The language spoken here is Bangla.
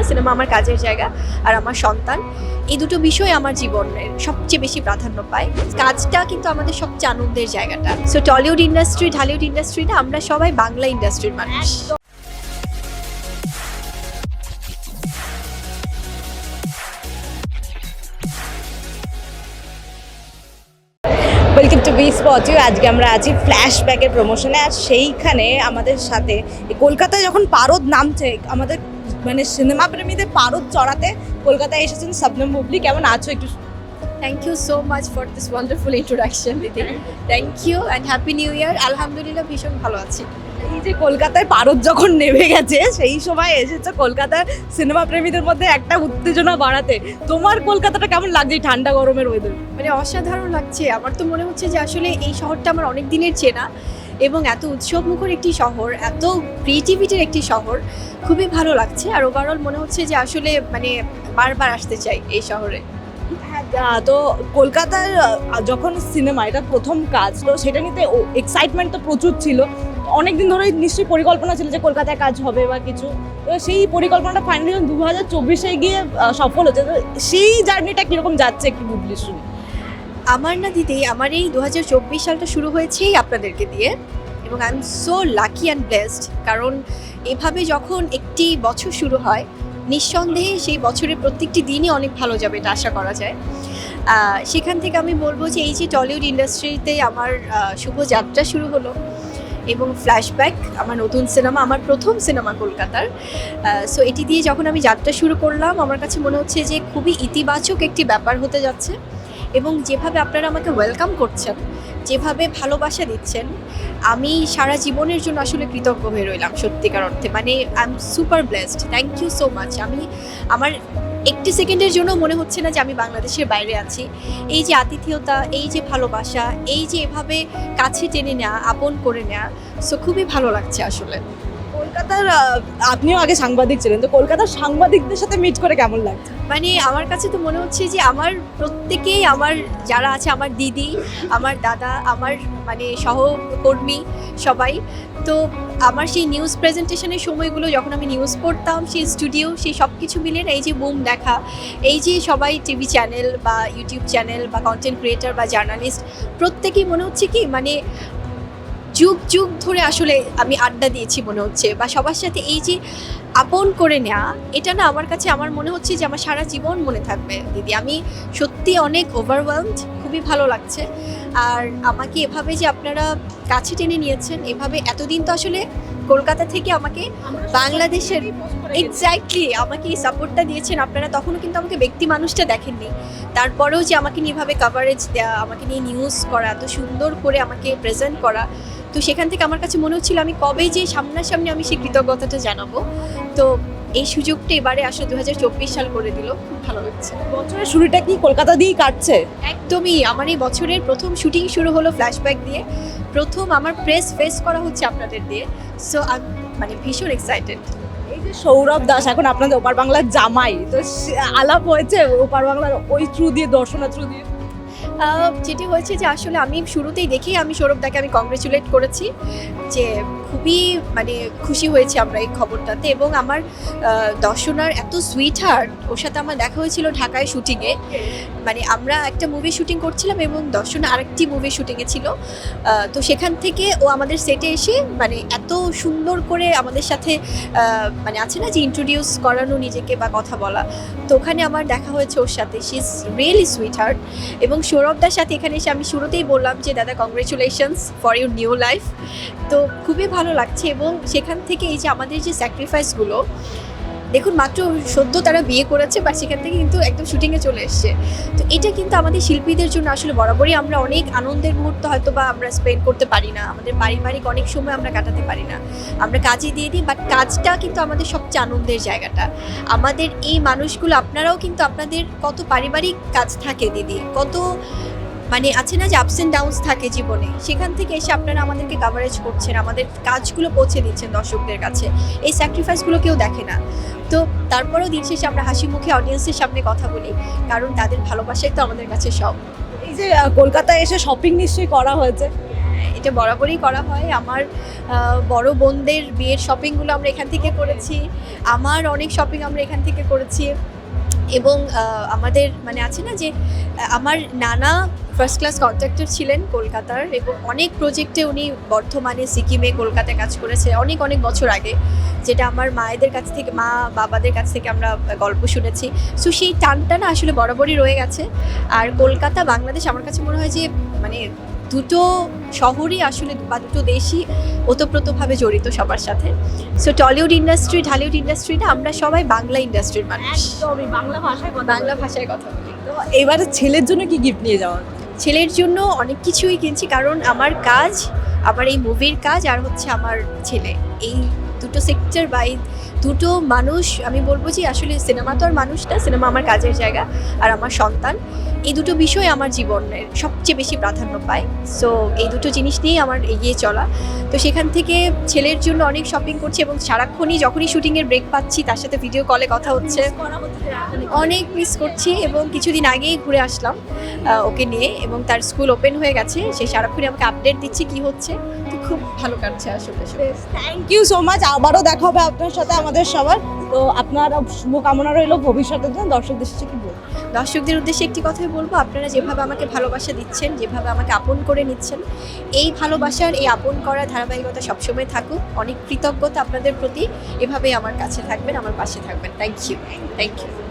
না সিনেমা আমার কাজের জায়গা আর আমার সন্তান। এই দুটো বিষয় আমার জীবনের সবচেয়ে বেশি প্রাধান্য পায়। কাজটা কিন্তু আমাদের সবচেয়ে আনন্দের জায়গাটা। So Tollywood industry Dhallywood industry না, আমরা সবাই বাংলা ইন্ডাস্ট্রির মানুষ। Welcome to B spot you আজকে আমরা আছি ফ্ল্যাশব্যাকের প্রমোশনে আর সেইখানে আমাদের সাথে কলকাতায় যখন পারদ নামছে, আমাদের মানে সিনেমা প্রেমীদের পারদ চড়াতে কলকাতায় এসেছেন শবনম বুবলি। কেমন আছো একটু? Thank you so much for this wonderful introduction দিদি। Thank you and happy new year আলহামদুলিল্লাহ ভীষণ ভালো আছি। এই যে কলকাতায় পারদ যখন নেমে গেছে সেই সময় এসেছে কলকাতার সিনেমা প্রেমীদের মধ্যে একটা উত্তেজনা বাড়াতে। তোমার কলকাতাটা কেমন লাগছে ঠান্ডা গরমের ওয়েদার মানে অসাধারণ লাগছে। আমার তো মনে হচ্ছে যে আসলে এই শহরটা আমার অনেক দিনের চেনা। এবং এত উৎসব মুখর একটি শহর এত ক্রিয়েটিভিটির একটি শহর খুবই ভালো লাগছে। আর ওভারঅল মনে হচ্ছে যে আসলে মানে বারবার আসতে চাই এই শহরে। হ্যাঁ, তো কলকাতার যখন সিনেমা এটা প্রথম কাজ তো সেটা নিতে এক্সাইটমেন্ট তো প্রচুর ছিল। অনেক দিন ধরেই নিশ্চয়ই পরিকল্পনা ছিল যে কলকাতায় কাজ হবে বা কিছু। তো সেই পরিকল্পনাটা ফাইনালি দু হাজার চব্বিশে গিয়ে সফল হচ্ছে তো সেই জার্নিটা কীরকম যাচ্ছে একটু বুবলি শুনি আমার না দিদি আমার এই দু হাজার চব্বিশ সালটা শুরু হয়েছেই আপনাদেরকে দিয়ে। এবং I am so lucky and blessed কারণ এভাবে যখন একটি বছর শুরু হয় নিঃসন্দেহে সেই বছরের প্রত্যেকটি দিনই অনেক ভালো যাবে এটা আশা করা যায়। সেখান থেকে আমি বলব যে এই যে টলিউড ইন্ডাস্ট্রিতে আমার আহ, শুভ যাত্রা শুরু হলো এবং ফ্ল্যাশব্যাক আমার নতুন সিনেমা আমার প্রথম সিনেমা কলকাতার। সো এটি দিয়ে যখন আমি যাত্রা শুরু করলাম আমার কাছে মনে হচ্ছে যে খুবই ইতিবাচক একটি ব্যাপার হতে যাচ্ছে। এবং যেভাবে আপনারা আমাকে ওয়েলকাম করছেন, যেভাবে ভালোবাসা দিচ্ছেন, আমি সারা জীবনের জন্য আসলে কৃতজ্ঞ হয়ে রইলাম সত্যিকার অর্থে। মানে I am super blessed thank you so much আমি, আমার একটি সেকেন্ডের জন্য মনে হচ্ছে না যে আমি বাংলাদেশের বাইরে আছি। এই যে আতিথেয়তা, এই যে ভালোবাসা, এই যে এভাবে কাছে টেনে নেওয়া আপন করে নেওয়া সো খুবই ভালো লাগছে আসলে। কলকাতার আপনিও আগে সাংবাদিক ছিলেন, তো কলকাতার সাংবাদিকদের সাথে মিট করে কেমন লাগছে? মানে আমার কাছে তো মনে হচ্ছে যে আমার প্রত্যেকেই, আমার যারা আছে, আমার দিদি, আমার দাদা, আমার মানে সহকর্মী সবাই, তো আমার সেই নিউজ প্রেজেন্টেশনের সময়গুলো যখন আমি নিউজ পড়তাম, সেই স্টুডিও সেই সব কিছু মিলে এই যে বুম দেখা, এই যে সবাই টিভি চ্যানেল বা ইউটিউব চ্যানেল বা কন্টেন্ট ক্রিয়েটার বা জার্নালিস্ট প্রত্যেকেই মনে হচ্ছে কি মানে যুগ যুগ ধরে আসলে আমি আড্ডা দিয়েছি মনে হচ্ছে বা সবার সাথে এই যে আপন করে নেওয়া এটা না আমার কাছে আমার মনে হচ্ছে যে আমার সারা জীবন মনে থাকবে। দিদি, আমি সত্যি অনেক ওভারওয়েলমড খুবই ভালো লাগছে। আর আমাকে এভাবে যে আপনারা কাছে টেনে নিয়েছেন, এভাবে এতদিন তো আসলে কলকাতা থেকে আমাকে বাংলাদেশের এক্স্যাক্টলি আমাকে এই সাপোর্টটা দিয়েছেন। আপনারা তখনও কিন্তু আমাকে ব্যক্তি মানুষটা দেখেননি। তারপরেও যে আমাকে নিয়ে এভাবে কাভারেজ দেওয়া আমাকে নিয়ে নিউজ করা, এত সুন্দর করে আমাকে প্রেজেন্ট করা, তো সেখান থেকে আমার কাছে মনে হচ্ছিল আমি কবে যে সামনাসামনি আমি সেই কৃতজ্ঞতাটা জানাব। তো এই সুযোগটা এবারে আসলে দু হাজার চব্বিশ সাল করে দিল। খুব ভালো লাগছে। বছরের শুরুটা কি কলকাতা দিয়েই কাটছে? একদমই। আমার এই বছরের প্রথম শুটিং শুরু হলো ফ্ল্যাশব্যাক দিয়ে। প্রথম আমার প্রেস ফেস করা হচ্ছে আপনাদের দিয়ে। সো মানে ভীষণ এক্সাইটেড এই যে সৌরভ দাস এখন আপনাদের ওপার বাংলার জামাই তো আলাপ হয়েছে ওপার বাংলার ওই থ্রু দিয়ে দর্শনা থ্রু দিয়ে? যেটি হয়েছে যে আসলে আমি শুরুতেই দেখেই আমি সৌরভ সৌরভদাকে আমি কংগ্রেচুলেট করেছি যে খুবই মানে খুশি হয়েছে আমরা এই খবরটাতে এবং আমার দর্শনার এত সুইট হার্ট ওর সাথে আমার দেখা হয়েছিল ঢাকায় শুটিংয়ে মানে আমরা একটা মুভি শুটিং করছিলাম এবং দর্শন আরেকটি মুভি শুটিংয়ে ছিল। তো সেখান থেকে ও আমাদের সেটে এসে মানে এত সুন্দর করে আমাদের সাথে মানে আছে না যে ইন্ট্রোডিউস করানো নিজেকে বা কথা বলা। তো ওখানে আমার দেখা হয়েছে ওর সাথে। She is really sweetheart এবং সৌরভদার সাথে এখানে এসে আমি শুরুতেই বললাম যে, দাদা congratulations for your new life তো খুবই ভালো লাগছে এবং সেখান থেকে এই যে আমাদের যে স্যাক্রিফাইসগুলো দেখুন, মাত্র সদ্য তারা বিয়ে করেছে বা সেখান থেকে কিন্তু একদম শুটিংয়ে চলে এসছে। তো এটা কিন্তু আমাদের শিল্পীদের জন্য আসলে বরাবরই আমরা অনেক আনন্দের মুহূর্ত হয়তো বা আমরা স্পেন্ড করতে পারি না। আমাদের পারিবারিক অনেক সময় আমরা কাটাতে পারি না। আমরা কাজে দিয়ে দিই বাট কাজটা কিন্তু আমাদের সবচেয়ে আনন্দের জায়গাটা। আমাদের এই মানুষগুলো, আপনারাও কিন্তু আপনাদের কত পারিবারিক কাজ থাকে দিদি, কত মানে আছে না যে আপস অ্যান্ড ডাউনস থাকে জীবনে? সেখান থেকে এসে আপনারা আমাদেরকে কাভারেজ করছেন আমাদের কাজগুলো পৌঁছে দিচ্ছেন দর্শকদের কাছে। এই স্যাক্রিফাইসগুলো কেউ দেখে না। তো তারপরেও দিন শেষে আমরা হাসি মুখে অডিয়েন্সের সামনে কথা বলি কারণ তাদের ভালোবাসাই তো আমাদের কাছে সব। এই যে কলকাতায় এসে শপিং নিশ্চয়ই করা হয়েছে। এটা বরাবরই করা হয়। আমার বড় বোনদের বিয়ের শপিংগুলো আমরা এখান থেকে করেছি। আমার অনেক শপিং আমরা এখান থেকে করেছি। এবং আমাদের মানে আছে না যে, আমার নানা ফার্স্ট ক্লাস কন্ট্রাক্টর ছিলেন কলকাতার এবং অনেক প্রজেক্টে উনি বর্তমানে সিকিমে, কলকাতায় কাজ করেছে অনেক অনেক বছর আগে। যেটা আমার মায়েদের কাছ থেকে, মা বাবাদের কাছ থেকে আমরা গল্প শুনেছি। সো সেই টানটা না আসলে বরাবরই রয়ে গেছে। আর কলকাতা, বাংলাদেশ আমার কাছে মনে হয় যে মানে দুটো শহরই আসলে বা দুটো দেশই ওতপ্রোতভাবে জড়িত সবার সাথে। So Tollywood industry Dhallywood industry না আমরা সবাই বাংলা ইন্ডাস্ট্রির মানুষ। বাংলা ভাষায় কথা বাংলা ভাষায় কথা বলি। তো এবারে ছেলের জন্য কি গিফট নিয়ে যাওয়া? ছেলের জন্য অনেক কিছুই কিনছি কারণ আমার কাজ আমার এই মুভির কাজ আর হচ্ছে আমার ছেলে। এই দুটো সেক্টর বা এই দুটো মানুষ, আমি বলব যে আসলে সিনেমা তো আর মানুষ না সিনেমা আমার কাজের জায়গা আর আমার সন্তান। এই দুটো বিষয় আমার জীবনের সবচেয়ে বেশি প্রাধান্য পায়। সো এই দুটো জিনিস নিয়েই আমার এগিয়ে চলা। তো সেখান থেকে ছেলের জন্য অনেক শপিং করছি এবং সারাক্ষণই যখনই শুটিংয়ের ব্রেক পাচ্ছি, তার সাথে ভিডিও কলে কথা হচ্ছে। অনেক মিস করছি এবং কিছুদিন আগেই ঘুরে আসলাম ওকে নিয়ে এবং তার স্কুল ওপেন হয়ে গেছে। সে সারাক্ষণই আমাকে আপডেট দিচ্ছে কি হচ্ছে। তো খুব ভালো কাটছে আসলে থ্যাংক ইউ সো মাচ আবারও দেখা হবে আপনার সাথে আমাদের সবার। তো আপনার শুভকামনা রইল ভবিষ্যতের জন্য। দর্শকদের সাথে কি বলব? দর্শকদের উদ্দেশ্যে একটি কথাই বলব, আপনারা যেভাবে আমাকে ভালোবাসা দিচ্ছেন, যেভাবে আমাকে আপন করে নিচ্ছেন, এই ভালোবাসার, এই আপন করার ধারাবাহিকতা সবসময় থাকুক। অনেক কৃতজ্ঞতা আপনাদের প্রতি। এভাবেই আমার কাছে থাকবেন, আমার পাশে থাকবেন। Thank you thank you